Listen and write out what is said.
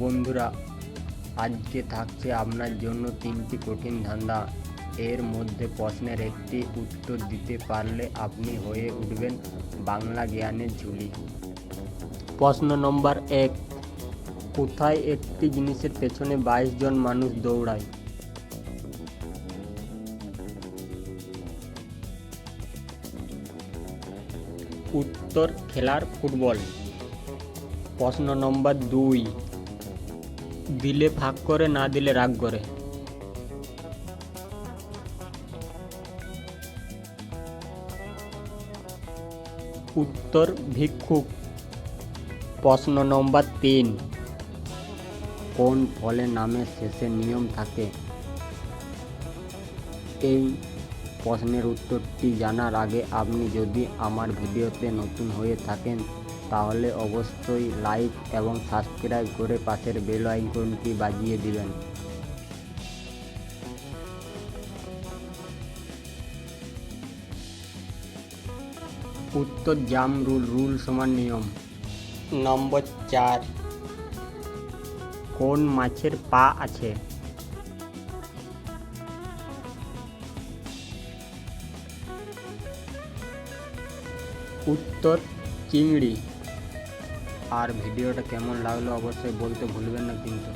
বন্ধুরা, আজকে থাকছে আপনার জন্য তিনটি কঠিন ধাঁধা এর মধ্যে প্রশ্নের একটি উত্তর দিতে পারলে আপনি হয়ে উঠবেন বাংলা জ্ঞানের ঝুলি। প্রশ্ন নম্বর এক, কোথায় একটি জিনিসের পেছনে বাইশ জন মানুষ দৌড়ায়? উত্তর, খেলার ফুটবল। প্রশ্ন নম্বর দুই দিলে ভাগ করে, না দিলে রাগ করে। উত্তর, ভিক্ষুক। প্রশ্ন নম্বর তিন। কোন ফলের নামের শেষে নিয়ম থাকে? এই প্রশ্নের উত্তরটি জানার আগে আপনি যদি আমার ভিডিওতে নতুন হয়ে থাকেন তাহলে অবশ্যই লাইক এবং সাবস্ক্রাইব করে পাশের বেল আইকনটি বাজিয়ে দিবেন। উত্তর জাম রুল রুল সমান নিয়ম। নম্বর চার। কোন মাছের পা আছে? উত্তর চিংড়ি। আর ভিডিওটা কেমন লাগল অবশ্যই বলতে ভুলবেন না কিন্তু।